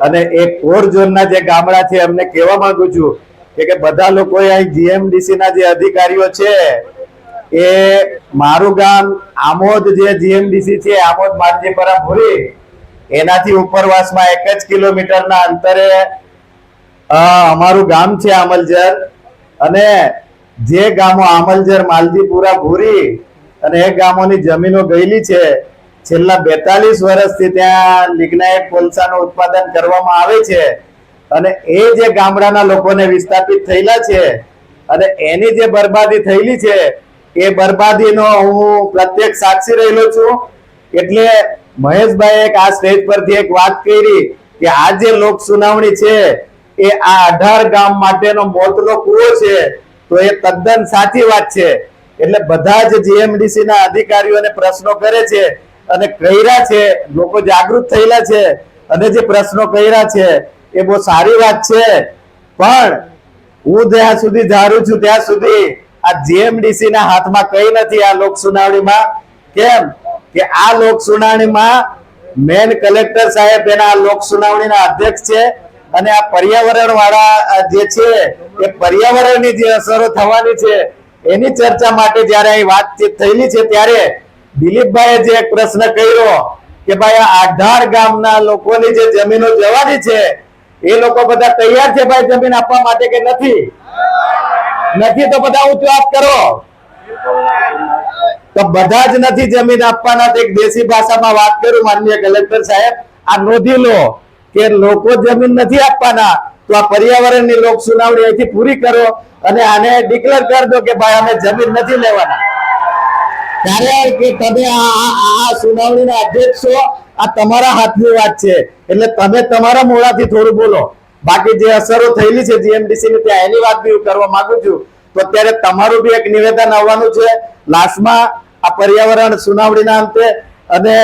અને એ કોર ઝોનના જે ગામડા છે, એમને કહેવા માંગુ છું કે બધા લોકોએ અહીં જીએમડીસી ના જે અધિકારીઓ છે, એ મારું ગામ આમોદ જે જીએમડીસી છે, આમોદ માનજીપરા ભૂરી, એનાથી ઉપરવાસમાં એક જ કિલોમીટરના અંતરે અમારું ગામ છે આમલજર. અને જે ગામો આમલજર, માલજીપુરા, ભૂરી અને એ ગામોની જમીનો ગયેલી છે છેલ્લા બેતાલીસ વર્ષથી ત્યાં લિગ્નાઇટ કોલસાનું ઉત્પાદન કરવામાં આવે છે અને એ જે ગામડાના લોકોને વિસ્થાપિત થયેલા છે અને એની જે બરબાદી થયેલી છે, એ બરબાદીનો હું પ્રત્યક્ષ સાક્ષી રહેલો છું. એટલે મહેશભાઈ એક આ સ્ટેજ પરથી એક વાત કરી કે આ જે લોક સુનાવણી છે, એ આ અઢાર ગામ માટેનો મોતનો કૂવો છે, તો એ તદ્દન સાચી વાત છે. એટલે બધા જ જીએમડીસી ના અધિકારીઓને પ્રશ્નો કરે છે અને કર્યા છે, લોકો જાગૃત થયેલા છે અને જે પ્રશ્નો કર્યા છે એ બહુ સારી વાત છે. પણ હું જ્યાં સુધી ધારું છું ત્યાં સુધી આ જીએમડીસી ના હાથમાં કઈ નથી આ લોક સુનાવણીમાં. કેમ? કે આ લોક સુનાવણીમાં મેન કલેક્ટર સાહેબ એના લોક સુનાવણીના અધ્યક્ષ છે અને આ પર્યાવરણ વાળા જે છે એ પર્યાવરણની જે અસરો થવાની છે એની ચર્ચા માટે જ્યારે અહીં વાતચીત થયેલી છે ત્યારે દિલીપભાઈએ જે એક પ્રશ્ન કર્યો કે ભાઈ આ આધાર ગામના લોકોની જે જમીનો જવાની છે, એ લોકો બધા તૈયાર છે ભાઈ જમીન આપવા માટે કે નથી? નથી તો બધા ઊંચો હાથ કરો. તો બધા જ નથી જમીન આપવાના એક દેશી ભાષામાં વાત કરું, માનનીય કલેક્ટર સાહેબ, આ નોંધી લો કે લોકો જમીન નથી આપવાના, તો આ પર્યાવરણની લોક સુનાવણી અહીંથી પૂરી કરો અને આને ડિક્લેર કરી દો કે ભાઈ અમે જમીન નથી લેવાના. ત્યારે કે તમે આ સુનાવણીના અધ્યક્ષ છો, આ તમારા હાથની વાત છે. એટલે તમે તમારા મોઢાથી થોડું બોલો. બાકી જે અસરો થયેલી છે જીએમડીસી ની ત્યાં એની વાત બી કરવા માંગુ છું. તો અત્યારે તમારું બી એક નિવેદન આવવાનું છે. લાસ્ટમાં આ પર્યાવરણ સુનાવણીના અંતે અને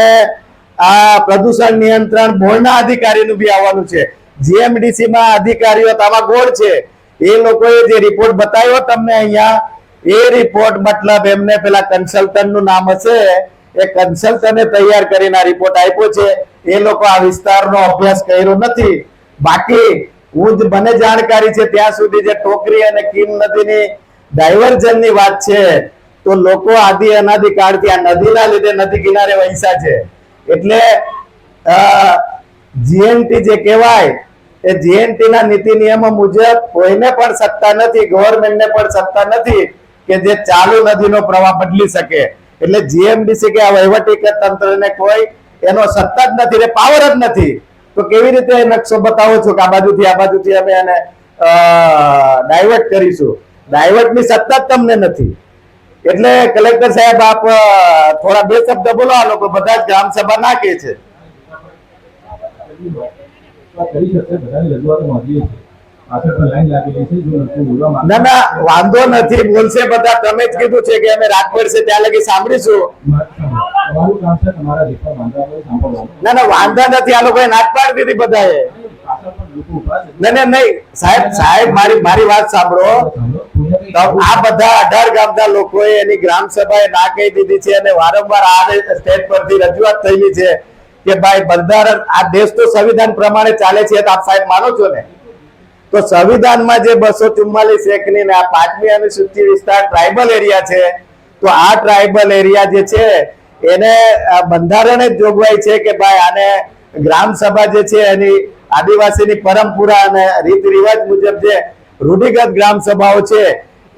આ પ્રદૂષણ નિયંત્રણ બોર્ડના અધિકારીનું બી આવવાનું છે. જીએમડીસી માં અધિકારીઓ તામાં ગોળ છે. એ લોકોએ જે રિપોર્ટ બતાવ્યો તમને અહીંયા એ રિપોર્ટ મતલબ એમને પેલા કન્સલ્ટન્ટનું નામ હશે. એ કન્સલ્ટન્ટે તૈયાર કરીને આ રિપોર્ટ આપ્યો છે. એ લોકો આ વિસ્તારનો અભ્યાસ કર્યો નથી. બાકી હું જ મને જાણકારી છે ત્યાં સુધી જે ટોકરી અને કીમ નદીની ડાયવર્ઝનની વાત છે, તો લોકો આદિ અનાદિ કાળથી આ નદીના લીધે નદી કિનારે વૈસા છે. એટલે જીએનટી જે કહેવાય, એ જીએનટી ના નીતિ નિયમો મુજબ કોઈને પણ સત્તા નથી ગવર્મેન્ટને પણ સત્તા નથી. કે જે ચાલુ નદીનો પ્રવાહ બદલી શકે. એટલે જીએમડીસી કે આ વહીવટી તંત્રને કોઈ એનો સત્તા જ નથી પાવર જ નથી. તો કેવી રીતે નકશો બતાવો છો કે આ બાજુથી આ બાજુથી અમે એને ડાયવર્ટ કરીશું. ડાયવર્ટની સત્તા જ તમને નથી. એટલે કલેક્ટર સાહેબ, આપ થોડા બે શબ્દ બોલો, આ લોકો બધા જ ગ્રામ સભા નાખે છે. કરી શકે, બધાની રજૂઆતો માંગીએ છે ના ના વાંધો નથી બોલશે બધા. તમે જ કીધું છે કે અમે રાત પડશે ત્યાં લગી સાંભળીશું. છે ના ના વાંધા નથી આ લોકોએ નાક પાડી દીધી બધાએ. લોકો ના ના નહીં સાહેબ સાહેબ મારી મારી વાત સાંભળો. સાંભળો. કોઈને કંઈ તો આ બધા અઢાર ગામના લોકોએ એની ગ્રામ સભાએ ના કહી દીધી છે અને વારંવાર આ સ્ટેજ પરથી રજૂઆત થયેલી છે કે ભાઈ બંધારણ આ દેશ તો સંવિધાન પ્રમાણે ચાલે છે તો આપ સાહેબ માનો છો ને? તો સંવિધાનમાં જે બસો ચુમ્માલીસ એકની આ પાંચમી અનુસૂચિ વિસ્તાર ટ્રાઇબલ એરિયા છે, તો આ ટ્રાઇબલ એરિયા જે છે, એને બંધારણે જ જોગવાઈ છે કે ભાઈ આને ગ્રામ સભા જે છે એની આદિવાસીની પરંપરા અને રીત રિવાજ મુજબ જે રૂઢિગત ગ્રામ સભાઓ છે,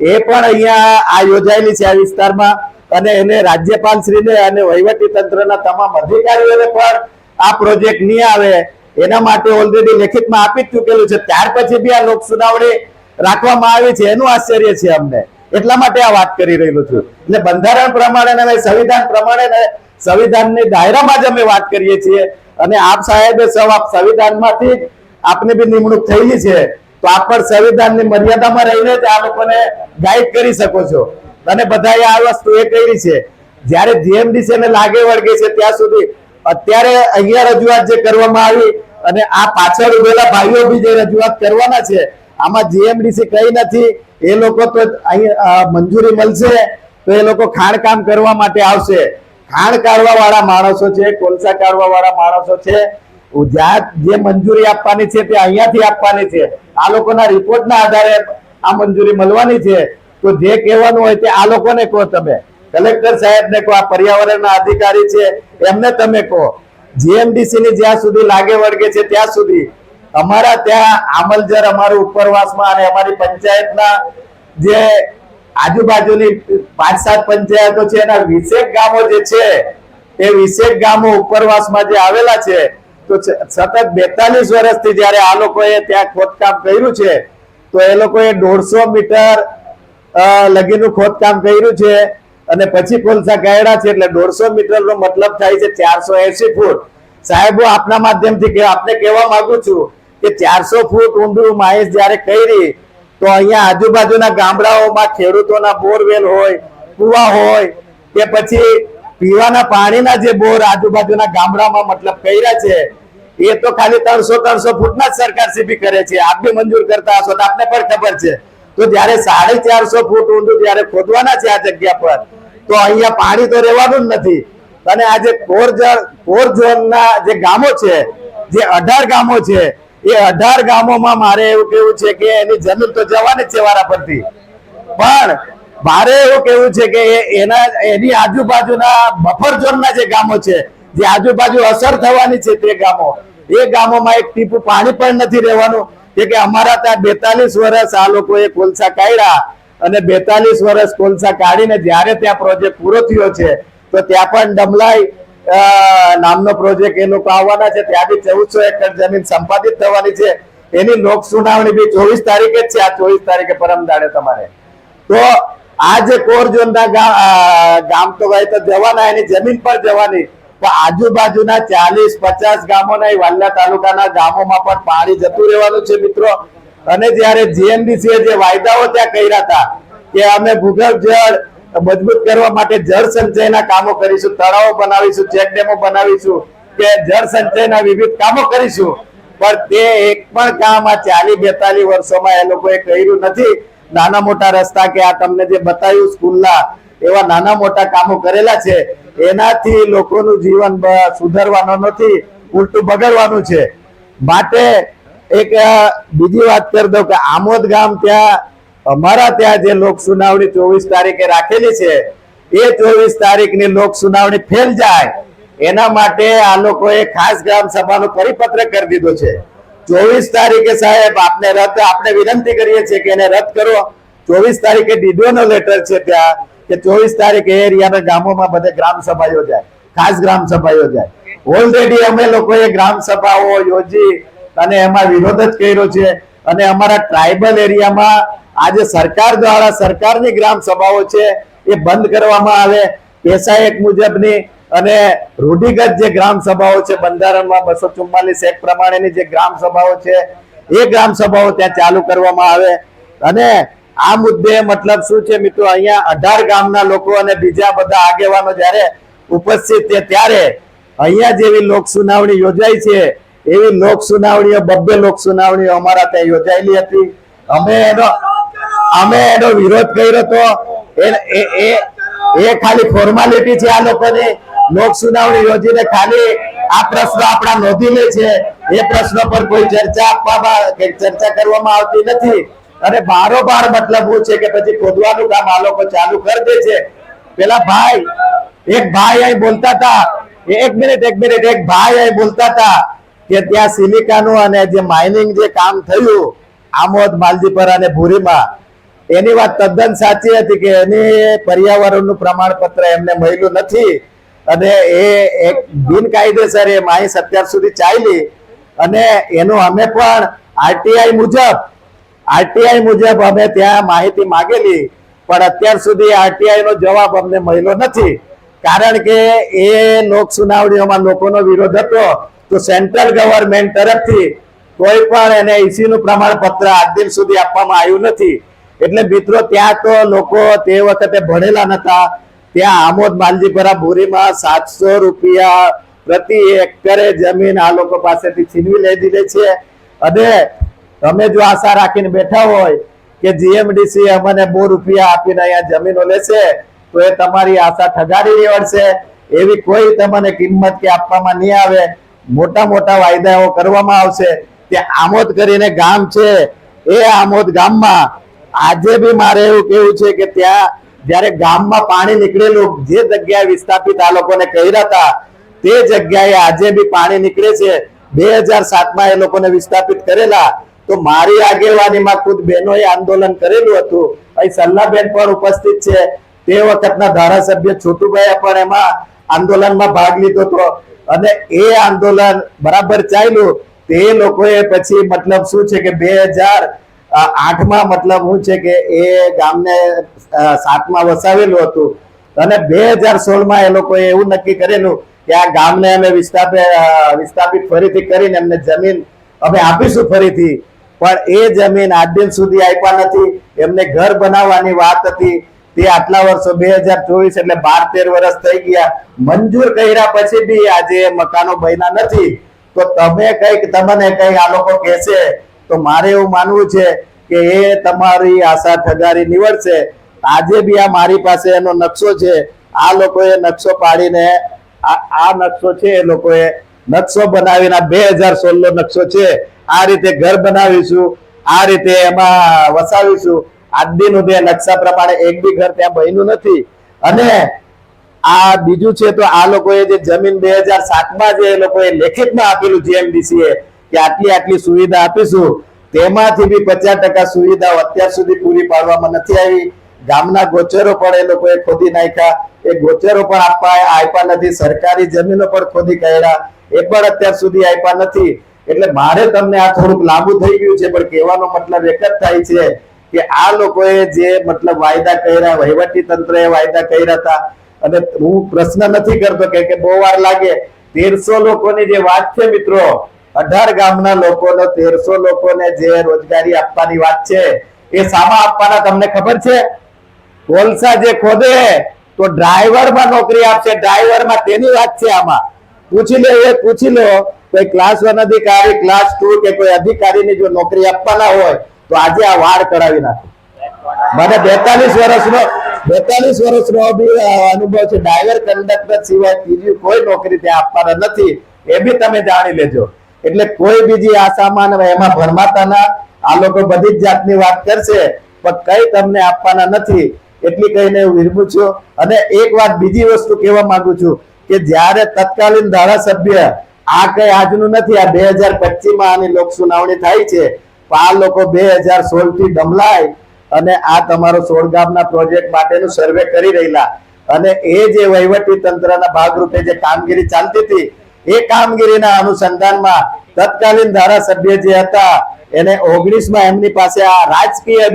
એ પણ અહીંયા આ યોજાયેલી છે આ વિસ્તારમાં. અને એને રાજ્યપાલ શ્રીને અને વહીવટી તંત્રના તમામ અધિકારીઓને પણ આ પ્રોજેક્ટ નહીં આવે. એના માટે ઓલરેડી લેખિતમાં આપી જ ચૂકેલું છે. ત્યાર પછી બી આ લોક સુનાવણી રાખવામાં આવી છે. એનું આશ્ચર્ય છે અમને. એટલા માટે આ વાત કરી રહ્યો છું. એટલે બંધારણ પ્રમાણે અને સંવિધાન પ્રમાણે સંવિધાનની દાયરામાં જ અમે વાત કરીએ છીએ. અને આપ સાહેબે સૌ આપ સંવિધાનમાંથી જ આપની બી નિમણૂક થયેલી છે. તો આપ પણ સંવિધાનની મર્યાદામાં રહીને જ આ લોકોને ગાઈડ કરી શકો છો. અને બધાએ આ વસ્તુ એ કરી છે. જ્યારે જીએમડીસી ને લાગે વળગે છે ત્યાં સુધી અત્યારે અહીંયા રજૂઆત જે કરવામાં આવી અને આ પાછળ ઉભેલા ભાઈઓ બી જે રજૂઆત કરવાના છે, આમાં જીએમડીસી કઈ નથી. એ લોકો તો અહીં મંજૂરી મળશે તો એ લોકો ખાણકામ કરવા માટે આવશે. ખાણ કાઢવા વાળા માણસો છે, કોલસા કાઢવા વાળા માણસો છે. જે મંજૂરી આપવાની છે તે અહીંયાથી આપવાની છે. આ લોકોના રિપોર્ટના આધારે આ મંજૂરી મળવાની છે. તો જે કહેવાનું હોય તે આ લોકોને કહો તમે. કલેક્ટર સાહેબને કહો, આ પર્યાવરણના અધિકારી છે, એમને તમે કહો. જીએમડીસી ની જ્યાં સુધી લાગે વળગે છે ત્યાં સુધી અમારા ત્યાં આમલજર અમારું ઉપરવાસમાં અને અમારી પંચાયતના જે આજુબાજુની પાંચ સાત પંચાયતો છે, એના વીસેક ગામો જે છે, એ વીસેક ગામો ઉપરવાસમાં જે આવેલા છે, તો સતત બેતાલીસ વર્ષથી જ્યારે આ લોકોએ ત્યાં ખોદકામ કર્યું છે, તો એ લોકોએ દોઢસો મીટર લગીનું ખોદકામ કર્યું છે અને પછી કોલસા ગાયડા છે એટલે દોઢસો મીટરનો મતલબ થાય છે ચારસો એસી ફૂટ. સાહેબો આપના માધ્યમથી કે આપને કહેવા માંગુ છું કે ચારસો ફૂટ ઊંડું માહિસ જ્યારે કરી તો અહીંયા આજુબાજુના ગામડાઓમાં ખેડૂતોના બોરવેલ હોય, કુવા હોય, કે પછી પીવાના પાણીના જે બોર આજુબાજુના ગામડામાં મતલબ કર્યા છે, એ તો ખાલી ત્રણસો ત્રણસો ફૂટના જ સરકાર સીપી કરે છે. આપ બી મંજૂર કરતા હશો તો આપને પણ ખબર છે. તો જ્યારે સાડી ચારસો ફૂટ ઊંડું ત્યારે ખોદવાના છે આ જગ્યા પર, તો અહીંયા પાણી તો રહેવાનું જ નથી. અને આ જે કોર કોર ઝોનના જે ગામો છે, જે અઢાર ગામો છે, એ અઢાર ગામોમાં મારે એવું કેવું છે કે એની જમીન તો જવાની છે વારા પરથી પણ મારે એવું કેવું છે કે એના, એની આજુબાજુના બફર ઝોનના જે ગામો છે, જે આજુબાજુ અસર થવાની છે તે ગામો, એ ગામોમાં એક ટીપું પાણી પણ નથી રહેવાનું કે કે અમારા ત્યાં બેતાલીસ વર્ષ આ લોકોએ કોલસા કાઢ્યા અને બેતાલીસ વર્ષ કોલસા કાઢીને જ્યારે ત્યાં પ્રોજેક્ટ પૂરો થયો છે, તો ત્યાં પણ ડમલાઈ નામનો પ્રોજેક્ટ એ લોકો આવવાના છે. ત્યાં બી ચૌદસો એકર જમીન સંપાદિત થવાની છે. એની લોક સુનાવણી બી ચોવીસ તારીખે જ છે. આ ચોવીસ તારીખે પરમ દાડે તમારે. તો આ જે કોર ઝોનના ગામ તો ભાઈ તો જવાના, એની જમીન પર જવાની. પણ આજુબાજુના ચાલીસ, પચાસ ગામોના વાલ્લા તાલુકાના ગામોમાં પણ પાણી જતું રહેવાનું છે મિત્રો. અને જયારે જીએમડીસી જે વાયદાઓ ત્યાં કર્યા હતા કે અમે ભૂગર્ભ જળ મજબૂત કરવા માટે જળ સંચયના કામો કરીશું, તળાવો બનાવીશું, ચેક બનાવીશું, કે જળ સંચયના વિવિધ કામો કરીશું. પણ તે એક પણ કામ આ ચાલી બેતાલીસ વર્ષોમાં એ લોકોએ કર્યું નથી. નાના મોટા રસ્તા કે આ તમને જે બતાવ્યું, સ્કૂલના એવા નાના મોટા કામો કરેલા છે, એનાથી લોકોનું જીવન સુધારવાનું નથી, ઉલટું બગડવાનું છે. માટે એક બીજી વાત કરી દઉં કે આમોદ ગામ ત્યાં, અમારા ત્યાં જે લોક સુનાવણી ચોવીસ તારીખે રાખેલી છે, એ ચોવીસ તારીખની લોક સુનાવણી ફેલ જાય, એના માટે આ લોકોએ ખાસ ગ્રામ સભાનો પરિપત્ર કરી દીધો છે. ચોવીસ તારીખે સાહેબ આપને રદ, આપણે વિનંતી કરીએ છીએ કે એને રદ કરો. ચોવીસ તારીખે ડીડીઓનો લેટર છે ત્યાં કે ચોવીસ તારીખે એરિયાના ગામોમાં બધે ગ્રામ સભા યોજાય ખાસ ગ્રામ સભા યોજાય ઓલરેડી અમે લોકોએ ગ્રામ સભાઓ યોજી અને એમાં વિરોધ જ કર્યો છે. અને અમારા ટ્રાઇબલ એરિયામાં આજે સરકાર દ્વારા સરકારની ગ્રામ સભાઓ છે એ બંધ કરવામાં આવે. પેશા એક મુજબની અને રૂઢિગત જે ગ્રામ સભાઓ છે, બંધારણમાં બસો ચુમ્માલીસ એક પ્રમાણેની જે ગ્રામ સભાઓ છે, એ ગ્રામ સભાઓ ત્યાં ચાલુ કરવામાં આવે. અને આ મુદ્દે મતલબ શું છે મિત્રો? અહીંયા અઢાર ગામના લોકો અને બીજા બધા આગેવાનો જ્યારે ઉપસ્થિત છે ત્યારે અહીંયા જેવી લોક સુનાવણી યોજાઈ છે, એવી લોક સુનાવણીઓ, બબ્બે લોક સુનાવણીઓ અમારા ત્યાં યોજાયેલી હતી. અમે એનો અમે એનો વિરોધ કર્યો હતો એ- ખાલી ફોર્માલિટી છે આ લોકોની. લોક સુનાવણી યોજીને ખાલી આ પ્રશ્ન આપણા નોંધી લે છે. એ પ્રશ્નો પર કોઈ ચર્ચા આપવામાં, ચર્ચા કરવામાં આવતી નથી. અને બારોબાર મતલબ હું છે કે પછી ખોદવાનું કામ આ લોકો ચાલુ કરી દે છે. પેલા ભાઈ, એક ભાઈ અહીં બોલતા હતા. એક મિનિટ એક મિનિટ, એક ભાઈ અહીં બોલતા હતા કે ત્યાં સિલિકાનું અને જે માઇનિંગ જે કામ થયું, આમોદ, માલદીપરા અને ભૂરીમાં, એની વાત તદ્દન સાચી હતી કે એની પર્યાવરણનું પ્રમાણપત્ર એમને મળ્યું નથી. અને એ એક બિનકાયદેસર એ માહિતી અત્યાર સુધી ચાલી. અને એનું અમે પણ આરટીઆઈ મુજબ આરટીઆઈ મુજબ અમે ત્યાં માહિતી માંગેલી, પણ અત્યાર સુધી આરટીઆઈ નો જવાબ અમને મળ્યો નથી. કારણ કે એ લોક સુનાવણીઓમાં લોકોનો વિરોધ હતો. તો સેન્ટ્રલ ગવર્મેન્ટ તરફથી કોઈ પણ એને ઈસી નું પ્રમાણપત્ર આજ દિન સુધી આપવામાં આવ્યું નથી. એટલે મિત્રો, ત્યાં તો લોકો તે વખતે ભણેલા નતા. ત્યાં આમોદ માલજીપરા ભૂરીમાં સાતસો રૂપિયા પ્રતિ હેક્ટરે જમીન આ લોકો પાસેથી છીનવી લઈ દીધી છે. અને તમે જો આશા રાખીને બેઠા હોય કે જીએમડીસી અમને બો રૂપિયા આપીને અહીંયા જમીનો લેશે, તો એ તમારી આશા ઠગાડી નીવડશે એવી કોઈ તમને કિંમત કે આપવામાં નહીં આવે. મોટા મોટા વાયદાઓ કરવામાં આવશે. કે આમોદ કરીને ગામ છે. એ આમોદ ગામમાં આજે બી મારે એવું કેવું છે કે ત્યાં જ્યારે ગામમાં પાણી નીકળેલું, જે જગ્યાએ વિસ્થાપિત આ લોકોને કહ્યા હતા, તે જગ્યાએ આજે બી પાણી નીકળે છે. બે હજાર સાતમાં એ લોકોને વિસ્થાપિત કરેલા. તો મારી આગેવાનીમાં ખુદ બહેનોએ આંદોલન કરેલું હતું. અહીં સલ્લાબેન પણ ઉપસ્થિત છે. તે વખતના ધારાસભ્ય છોટુભાઈએ પણ એમાં આંદોલનમાં ભાગ લીધો હતો. અને એ આંદોલન બરાબર ચાલ્યું. તે લોકોએ પછી મતલબ શું છે કે બે હજાર આઠમાં મતલબ શું છે કે એ ગામને સાતમાં વસાવેલું હતું. અને બે હજાર સોળમાં એ લોકોએ એવું નક્કી કરેલું કે આ ગામને અમે વિસ્થાપિત વિસ્થાપિત ફરીથી કરીને એમને જમીન અમે આપીશું ફરીથી. પણ એ જમીન આજ દિન સુધી આપ્યા નથી. એમને ઘર બનાવવાની વાત હતી. તે આટલા વર્ષો, બે હજાર ચોવીસ એટલે બાર તેર વર્ષ થઈ ગયા. મંજૂર કર્યા પછી બી આજે મકાનો બન્યા નથી. તો તમે કંઈક, તમને કઈ આ લોકો કહેશે, તો મારે એવું માનવું છે કે એ તમારી આશા ઠગારી નીવડશે. આજે બી આ મારી પાસે એનો નકશો છે. આ લોકોએ નકશો પાડીને, આ આ નકશો છે એ લોકોએ નકશો બનાવીને બે હજાર સોળ નો નકશો છે. આ રીતે ઘર બનાવીશું, આ રીતે એમાં વસાવીશું. આજ તે નકશા પ્રમાણે એક બી ઘર ત્યાં બન્યું નથી. અને આ બીજું છે તો આ લોકોએ જે જમીન બે હજાર સાતમાં જે લોકોએ લેખિતમાં આપેલું જીએમડીસી કે આટલી આટલી સુવિધા આપીશું, તેમાંથી બી પચાસ ટકા સુવિધાઓ અત્યાર સુધી પૂરી પાડવામાં નથી આવી. ગામના ગોચરો પણ એ લોકોએ ખોદી નાખ્યા. એ ગોચરો પણ આપવા આપ્યા નથી. સરકારી જમીનો પણ ખોદી કાઢ્યા. એ પણ અત્યાર સુધી આપ્યા નથી. એટલે મારે તમને આ થોડુંક લાંબુ થઈ ગયું છે, પણ કહેવાનો મતલબ એક જ થાય છે કે આ લોકોએ જે મતલબ વાયદા કર્યા, વહીવટી તંત્રએ વાયદા કર્યા હતા, અને હું પ્રશ્ન નથી કરતો કે બહુ વાર લાગે. તેરસો લોકોની જે વાત છે મિત્રો, અઢાર ગામના લોકોનો તેરસો લોકોને જે રોજગારી આપવાની વાત છે, એ સામા આપવાના તમને ખબર છે? કોલસા જે ખોદે, તો ડ્રાઈવરમાં નોકરી આપશે. ડ્રાઈવરમાં તેની વાત છે આમાં. પૂછી લે, એ પૂછી લો. કોઈ ક્લાસ વન અધિકારી ક્લાસ ટુ કે કોઈ અધિકારીની જો નોકરી આપવાના હોય, તો આજે આ વાડ કરાવી નાખો. મને બેતાલીસ વર્ષનો બેતાલીસ વર્ષનો અનુભવ છે. ડ્રાઈવર કંડક્ટર સિવાય બીજી કોઈ નોકરી ત્યાં આપવાના નથી. એ બી તમે જાણી લેજો. એટલે કોઈ બીજી આશામાં એમાં એમાં ભરમાતાના, આ લોકો બધી જ જાતની વાત કરશે, પણ કઈ તમને આપવાના નથી. એટલી કહીને હું વિરમું છું. અને એક વાત બીજી વસ્તુ કહેવા માંગુ છું કે જ્યારે તત્કાલીન ધારાસભ્ય આ કઈ આજનું નથી, આ બે હજાર પચીસમાં આની લોક સુનાવણી થાય છે આ લોકો બે હજાર સોળથી ડમલાય અને આ તમારો સોળગામના પ્રોજેક્ટ માટેનું સર્વે કરી રહેલા. અને એ જે વહીવટી તંત્રના ભાગરૂપે જે કામગીરી ચાલતી હતી, એ કામગીરીના અનુસંધાનમાં તત્કાલીન ધારાસભ્ય જે હતા, એને ઓગણીસમાં એમની પાસે આ રાજકીય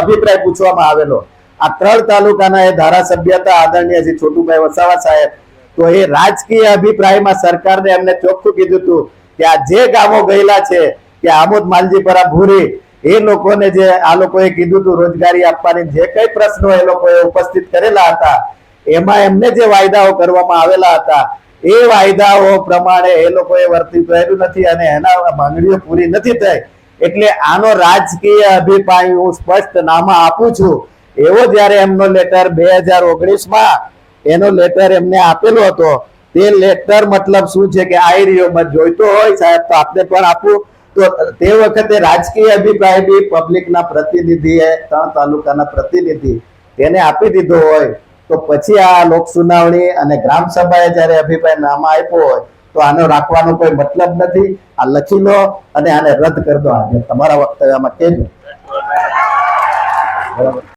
અભિપ્રાય પૂછવામાં આવેલો. આ ત્રણ તાલુકાના એ ધારાસભ્ય હતા, આદરણીય શ્રી છોટુભાઈ વસાવા સાહેબ. તો એ રાજકીય અભિપ્રાયમાં સરકારને એમને ચોખ્ખું કીધું હતું કે આ જે ગામો ગયેલા છે, કે આમોદ માલજીપરા, ભૂરી, એ લોકોને જે આ લોકોએ કીધું હતું રોજગારી આપવાની, જે કઈ પ્રશ્નો એ લોકોએ ઉપસ્થિત કરેલા હતા, એમાં એમને જે વાયદાઓ કરવામાં આવેલા હતા, એ વાયદાઓ પ્રમાણે એ લોકોએ વર્તી કર્યું નથી અને એના માંગણીઓ પૂરી નથી થઈ. એટલે આનો રાજકીય અભિપ્રાય હું સ્પષ્ટ નામ આપું છું. એવો જ્યારે એમનો લેટર બે હજાર ઓગણીસમાં એનો લેટર એમને આપેલો હતો. તે લેટર મતલબ શું છે કે આઈ રહ્યો જોઈતો હોય સાહેબ, તો આપને પણ આપું. તો તે વખતે રાજકીય અભિપ્રાય બી પબ્લિકના પ્રતિનિધિએ, ત્રણ તાલુકાના પ્રતિનિધિ તેને આપી દીધો હોય. તો પછી આ લોક સુનાવણી અને ગ્રામ સભાએ જ્યારે અભિપ્રાય નામ આપ્યો હોય, તો આનો રાખવાનો કોઈ મતલબ નથી. આ લખી લો અને આને રદ કરી દો. આજે તમારા વક્તવ્યમાં કહેજો